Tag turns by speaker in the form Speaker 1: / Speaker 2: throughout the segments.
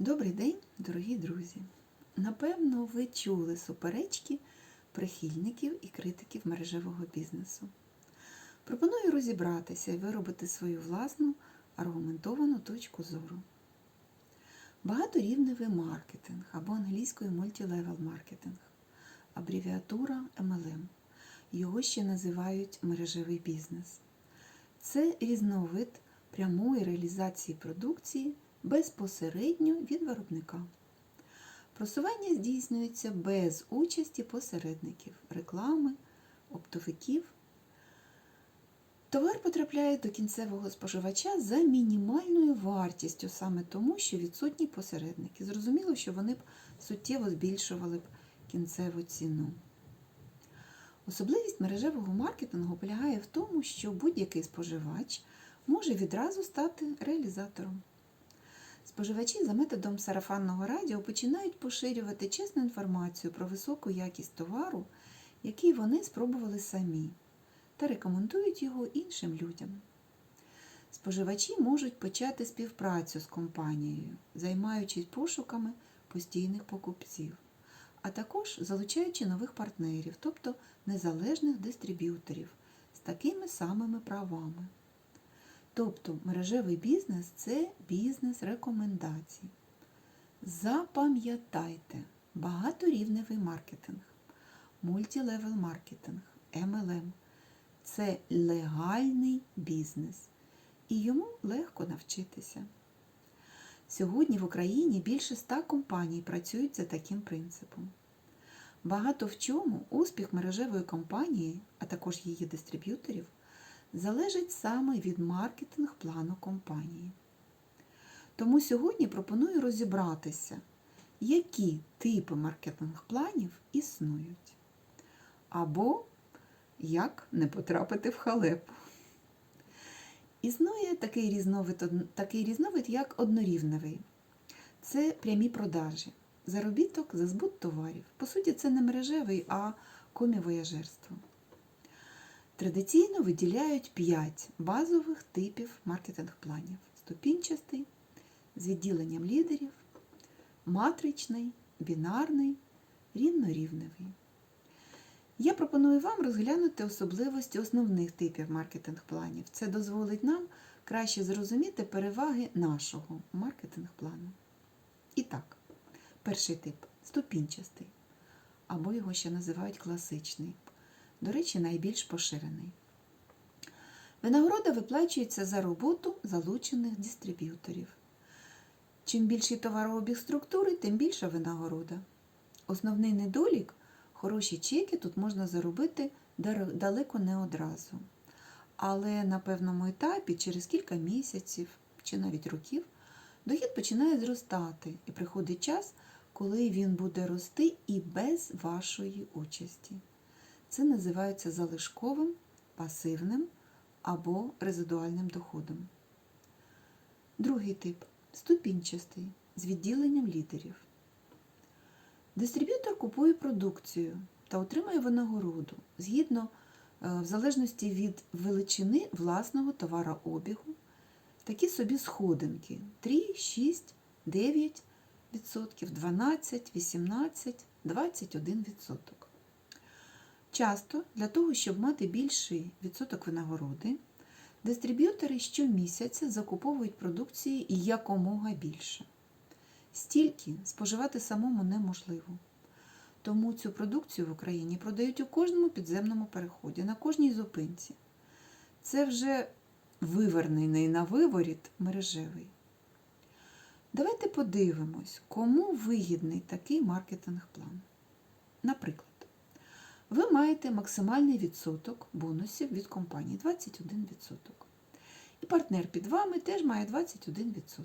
Speaker 1: Добрий день, дорогі друзі! Напевно, ви чули суперечки прихильників і критиків мережевого бізнесу. Пропоную розібратися і виробити свою власну аргументовану точку зору. Багаторівневий маркетинг або англійською multi-level маркетинг, абревіатура MLM. Його ще називають мережевий бізнес. Це різновид прямої реалізації продукції безпосередньо від виробника. Просування здійснюється без участі посередників, реклами, оптовиків. Товар потрапляє до кінцевого споживача за мінімальною вартістю, саме тому, що відсутні посередники. Зрозуміло, що вони б суттєво збільшували б кінцеву ціну. Особливість мережевого маркетингу полягає в тому, що будь-який споживач може відразу стати реалізатором. Споживачі за методом сарафанного радіо починають поширювати чесну інформацію про високу якість товару, який вони спробували самі, та рекомендують його іншим людям. Споживачі можуть почати співпрацю з компанією, займаючись пошуками постійних покупців, а також залучаючи нових партнерів, тобто незалежних дистриб'юторів з такими самими правами. Тобто мережевий бізнес це бізнес рекомендацій. Запам'ятайте, багаторівневий маркетинг, мультілевел маркетинг, MLM це легальний бізнес, і йому легко навчитися. Сьогодні в Україні більше ста компаній працюють за таким принципом. Багато в чому успіх мережевої компанії, а також її дистриб'юторів, залежить саме від маркетинг-плану компанії. Тому сьогодні пропоную розібратися, які типи маркетинг-планів існують, або як не потрапити в халепу. Існує такий різновид, такий різновид, як однорівневий. Це прямі продажі, заробіток за збут товарів. По суті, це не мережевий, а комівояжерство. Традиційно виділяють 5 базових типів маркетинг-планів: ступінчастий, з відділенням лідерів, матричний, бінарний, рівнорівневий. Я пропоную вам розглянути особливості основних типів маркетинг-планів. Це дозволить нам краще зрозуміти переваги нашого маркетинг-плану. І так, перший тип ступінчастий, або його ще називають класичний. До речі, найбільш поширений. Винагорода виплачується за роботу залучених дистриб'юторів. Чим більший товарообіг структури, тим більша винагорода. Основний недолік хороші чеки тут можна заробити далеко не одразу. Але на певному етапі, через кілька місяців чи навіть років, дохід починає зростати, і приходить час, коли він буде рости і без вашої участі. Це називається залишковим, пасивним або резидуальним доходом. Другий тип ступінчастий з відділенням лідерів. Дистриб'ютор купує продукцію та отримує винагороду згідно, в залежності від величини власного товарообігу, такі собі сходинки 3, 6, 9%, 12, 18, 21%. Часто для того, щоб мати більший відсоток винагороди, дистриб'ютори щомісяця закуповують продукції якомога більше. Стільки споживати самому неможливо. Тому цю продукцію в Україні продають у кожному підземному переході, на кожній зупинці. Це вже вивернений на виворіт мережевий. Давайте подивимось, кому вигідний такий маркетинг-план. Наприклад, ви маєте максимальний відсоток бонусів від компанії 21%. І партнер під вами теж має 21%.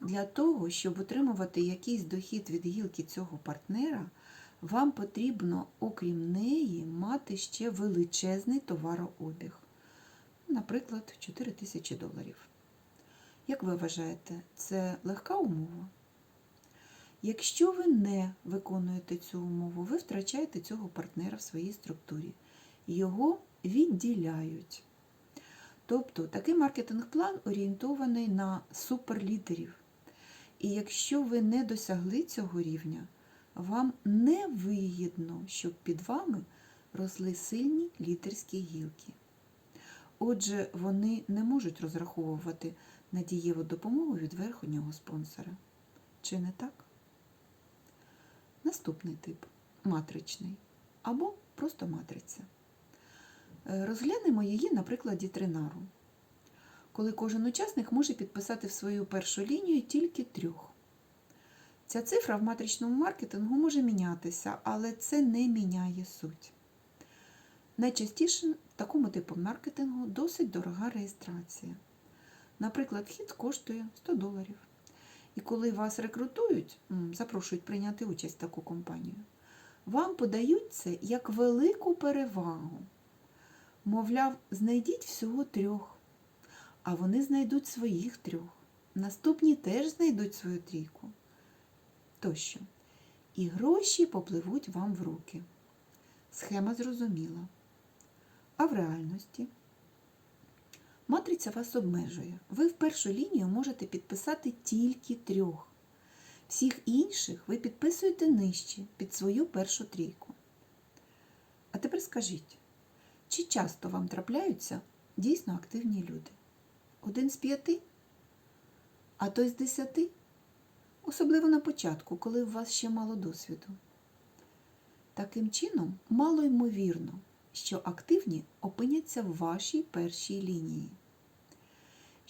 Speaker 1: Для того, щоб отримувати якийсь дохід від гілки цього партнера, вам потрібно, окрім неї, мати ще величезний товарообіг. Наприклад, 4 тисячі доларів. Як ви вважаєте, це легка умова? Якщо ви не виконуєте цю умову, ви втрачаєте цього партнера в своїй структурі. Його відділяють. Тобто такий маркетинг-план орієнтований на суперлідерів. І якщо ви не досягли цього рівня, вам не вигідно, щоб під вами росли сильні лідерські гілки. Отже, вони не можуть розраховувати на дієву допомогу від верхнього спонсора. Чи не так? Наступний тип матричний або просто матриця. Е, Розглянемо її на прикладі тринару, коли кожен учасник може підписати в свою першу лінію тільки трьох. Ця цифра в матричному маркетингу може мінятися, але це не міняє суть. Найчастіше такому типу маркетингу досить дорога реєстрація. Наприклад, вхід коштує 100 доларів. І коли вас рекрутують, запрошують прийняти участь в таку компанію, вам подають це як велику перевагу. Мовляв, знайдіть всього трьох, а вони знайдуть своїх трьох. Наступні теж знайдуть свою трійку. Тощо. І гроші попливуть вам в руки. Схема зрозуміла. А в реальності матриця вас обмежує. Ви в першу лінію можете підписати тільки трьох. Всіх інших ви підписуєте нижче під свою першу трійку. А тепер скажіть, чи часто вам трапляються дійсно активні люди? Один з п'яти? А той з десяти? Особливо на початку, коли у вас ще мало досвіду. Таким чином, мало ймовірно, що активні опиняться в вашій першій лінії.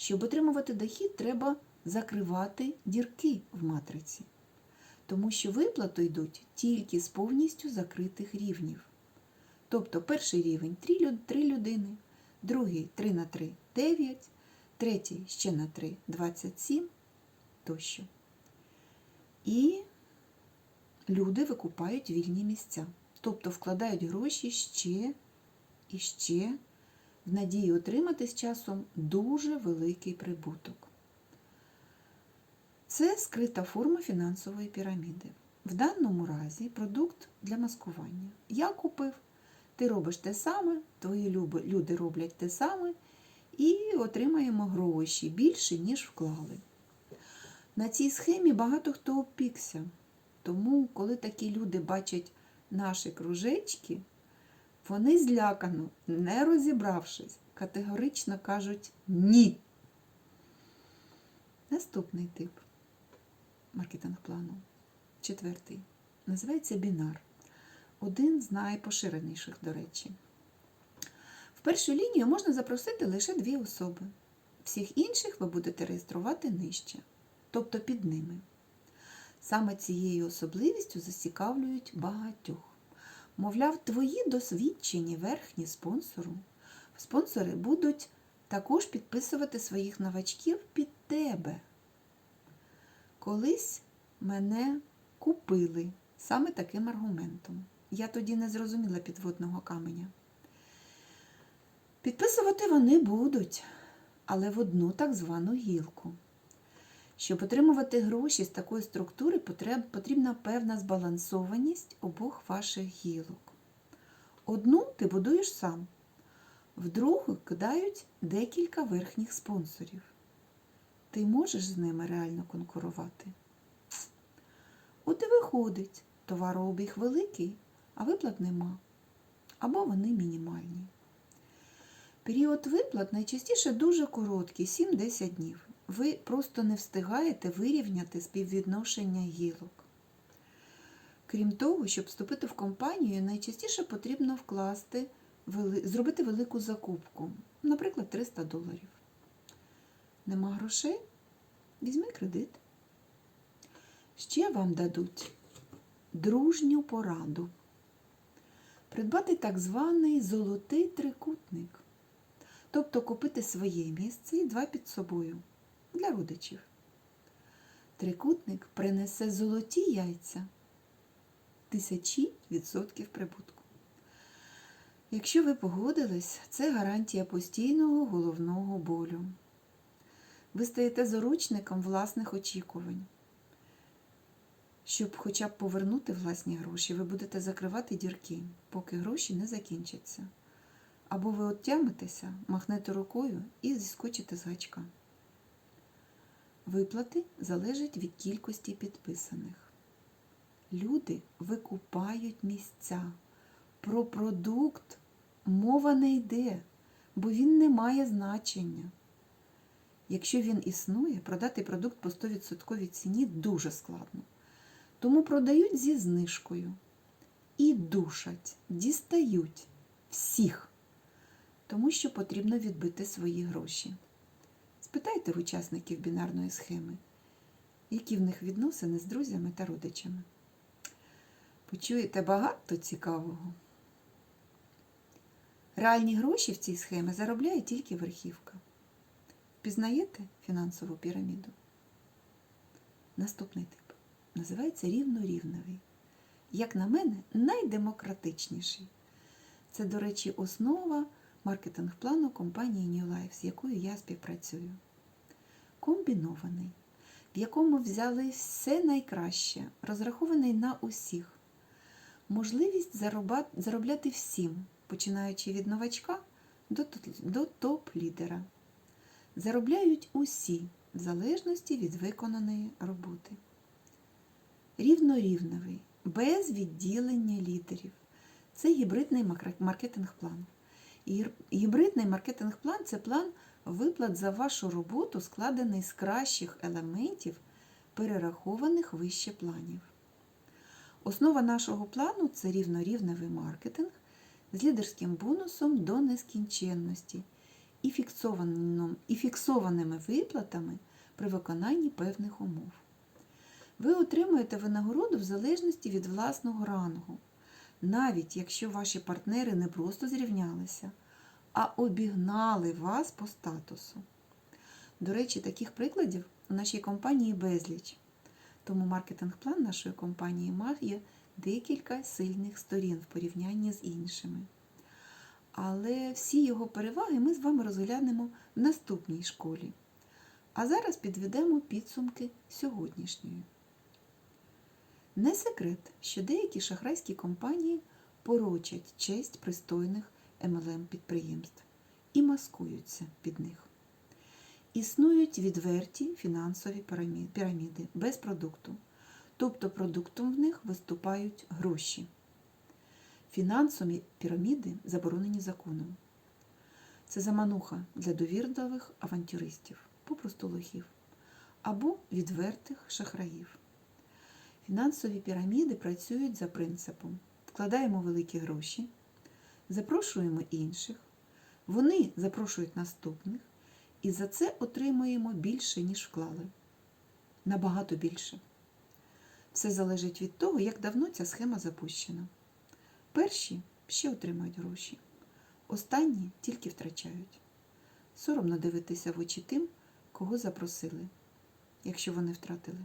Speaker 1: Щоб отримувати дохід, треба закривати дірки в матриці, тому що виплати йдуть тільки з повністю закритих рівнів. Тобто перший рівень 3 людини, другий 3 на 3 9, третій ще на 3 27 тощо. І люди викупають вільні місця, тобто вкладають гроші ще і ще в надії отримати з часом дуже великий прибуток. Це скрита форма фінансової піраміди. В даному разі продукт для маскування. Я купив, ти робиш те саме, твої люди роблять те саме, і отримаємо гроші більше, ніж вклали. На цій схемі багато хто опікся. Тому, коли такі люди бачать наші кружечки, вони злякано, не розібравшись, категорично кажуть ні. Наступний тип маркетинг плану. Четвертий. Називається бінар. Один з найпоширеніших, до речі. В першу лінію можна запросити лише дві особи. Всіх інших ви будете реєструвати нижче, тобто під ними. Саме цією особливістю зацікавлюють багатьох. Мовляв, твої досвідчені верхні спонсору. Спонсори будуть також підписувати своїх новачків під тебе. Колись мене купили саме таким аргументом. Я тоді не зрозуміла підводного каменя. Підписувати вони будуть, але в одну так звану гілку. Щоб отримувати гроші з такої структури, потрібна певна збалансованість обох ваших гілок. Одну ти будуєш сам, в другу кидають декілька верхніх спонсорів. Ти можеш з ними реально конкурувати? От і виходить, товарообіг великий, а виплат нема. Або вони мінімальні. Період виплат найчастіше дуже короткий 7-10 днів. Ви просто не встигаєте вирівняти співвідношення гілок. Крім того, щоб вступити в компанію, найчастіше потрібно вкласти, зробити велику закупку, наприклад, 300 доларів. Нема грошей? Візьми кредит. Ще вам дадуть дружню пораду. Придбати так званий золотий трикутник. Тобто купити своє місце і два під собою для родичів. Трикутник принесе золоті яйця тисячі відсотків прибутку. Якщо ви погодились, це гарантія постійного головного болю. Ви стаєте заручником власних очікувань. Щоб хоча б повернути власні гроші, ви будете закривати дірки, поки гроші не закінчаться. Або ви оттямитеся, махнете рукою і зіскочите з гачка. Виплати залежать від кількості підписаних. Люди викупають місця. Про продукт мова не йде, бо він не має значення. Якщо він існує, продати продукт по 100% ціні дуже складно. Тому продають зі знижкою і душать, дістають всіх, тому що потрібно відбити свої гроші. Спитайте в учасників бінарної схеми, які в них відносини з друзями та родичами. Почуєте багато цікавого. Реальні гроші в цій схемі заробляє тільки верхівка. Впізнаєте фінансову піраміду? Наступний тип називається рівнорівневий. Як на мене, найдемократичніший. Це, до речі, основа маркетинг-плану компанії New Life, з якою я співпрацюю. Комбінований, в якому взяли все найкраще, розрахований на усіх. Можливість заробляти всім, починаючи від новачка до, топ-лідера. Заробляють усі в залежності від виконаної роботи. Рівнорівневий, без відділення лідерів. Це гібридний маркетинг-план. Гібридний маркетинг-план це план виплат за вашу роботу, складений з кращих елементів, перерахованих вище планів. Основа нашого плану це рівнорівневий маркетинг з лідерським бонусом до нескінченності і, фіксованими виплатами при виконанні певних умов. Ви отримуєте винагороду в залежності від власного рангу, навіть якщо ваші партнери не просто зрівнялися, а обігнали вас по статусу. До речі, таких прикладів у нашій компанії безліч. Тому маркетинг-план нашої компанії має декілька сильних сторін в порівнянні з іншими. Але всі його переваги ми з вами розглянемо в наступній школі. А зараз підведемо підсумки сьогоднішньої. Не секрет, що деякі шахрайські компанії порочать честь пристойних MLM підприємств і маскуються під них. Існують відверті фінансові піраміди без продукту, тобто продуктом в них виступають гроші. Фінансові піраміди заборонені законом. Це замануха для довірливих авантюристів, попросту лохів, або відвертих шахраїв. Фінансові піраміди працюють за принципом: вкладаємо великі гроші, запрошуємо інших, вони запрошують наступних, і за це отримуємо більше, ніж вклали. Набагато більше. Все залежить від того, як давно ця схема запущена. Перші ще отримують гроші, останні тільки втрачають. Соромно дивитися в очі тим, кого запросили, якщо вони втратили.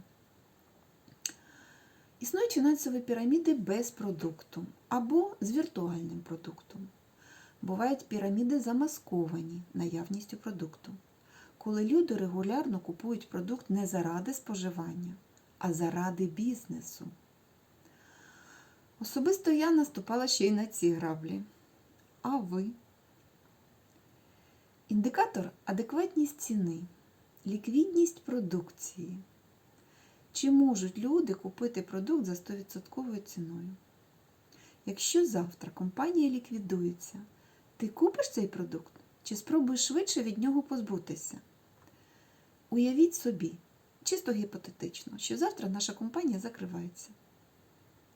Speaker 1: Існують фінансові піраміди без продукту або з віртуальним продуктом. Бувають піраміди замасковані наявністю продукту, коли люди регулярно купують продукт не заради споживання, а заради бізнесу. Особисто я наступала ще й на ці граблі. А ви? Індикатор адекватність ціни, ліквідність продукції. Чи можуть люди купити продукт за 100% ціною? Якщо завтра компанія ліквідується, ти купиш цей продукт чи спробуєш швидше від нього позбутися? Уявіть собі, чисто гіпотетично, що завтра наша компанія закривається.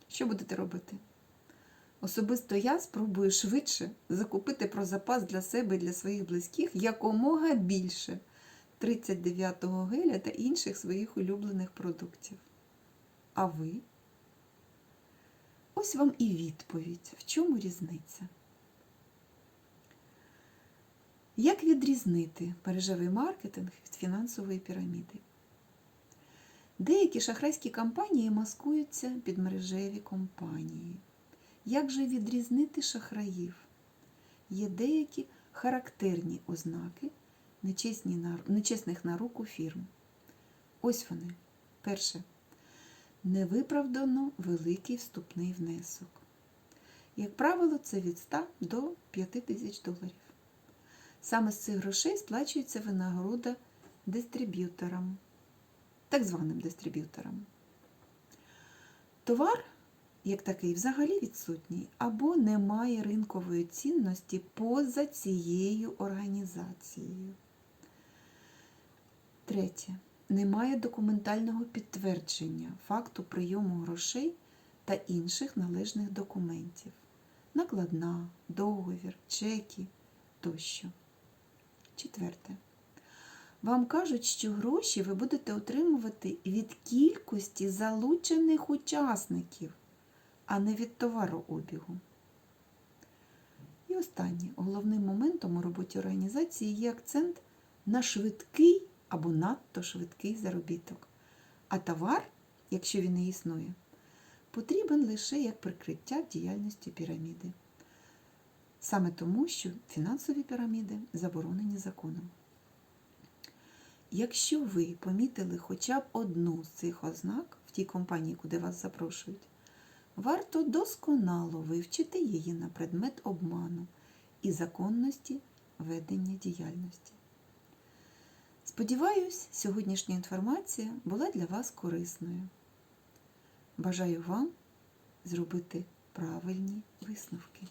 Speaker 1: Що будете робити? Особисто я спробую швидше закупити про запас для себе і для своїх близьких якомога більше 39-го геля та інших своїх улюблених продуктів. А ви? Ось вам і відповідь, в чому різниця. Як відрізнити мережевий маркетинг від фінансової піраміди? Деякі шахрайські компанії маскуються під мережеві компанії. Як же відрізнити шахраїв? Є деякі характерні ознаки нечесних на руку фірм. Ось вони. Перше. Невиправдано великий вступний внесок. Як правило, це від 100 до 5 тисяч доларів. Саме з цих грошей сплачується винагорода дистриб'юторам. так званим дистриб'юторам. Товар, як такий, взагалі відсутній або не має ринкової цінності поза цією організацією. Третє. Немає документального підтвердження факту прийому грошей та інших належних документів. Накладна, договір, чеки тощо. Четверте. Вам кажуть, що гроші ви будете отримувати від кількості залучених учасників, а не від товарообігу. І останнє. Головним моментом у роботі організації є акцент на швидкий або надто швидкий заробіток. А товар, якщо він не існує, потрібен лише як прикриття діяльності піраміди. Саме тому, що фінансові піраміди заборонені законом. Якщо ви помітили хоча б одну з цих ознак в тій компанії, куди вас запрошують, варто досконало вивчити її на предмет обману і законності ведення діяльності. Сподіваюсь, сьогоднішня інформація була для вас корисною. Бажаю вам зробити правильні висновки.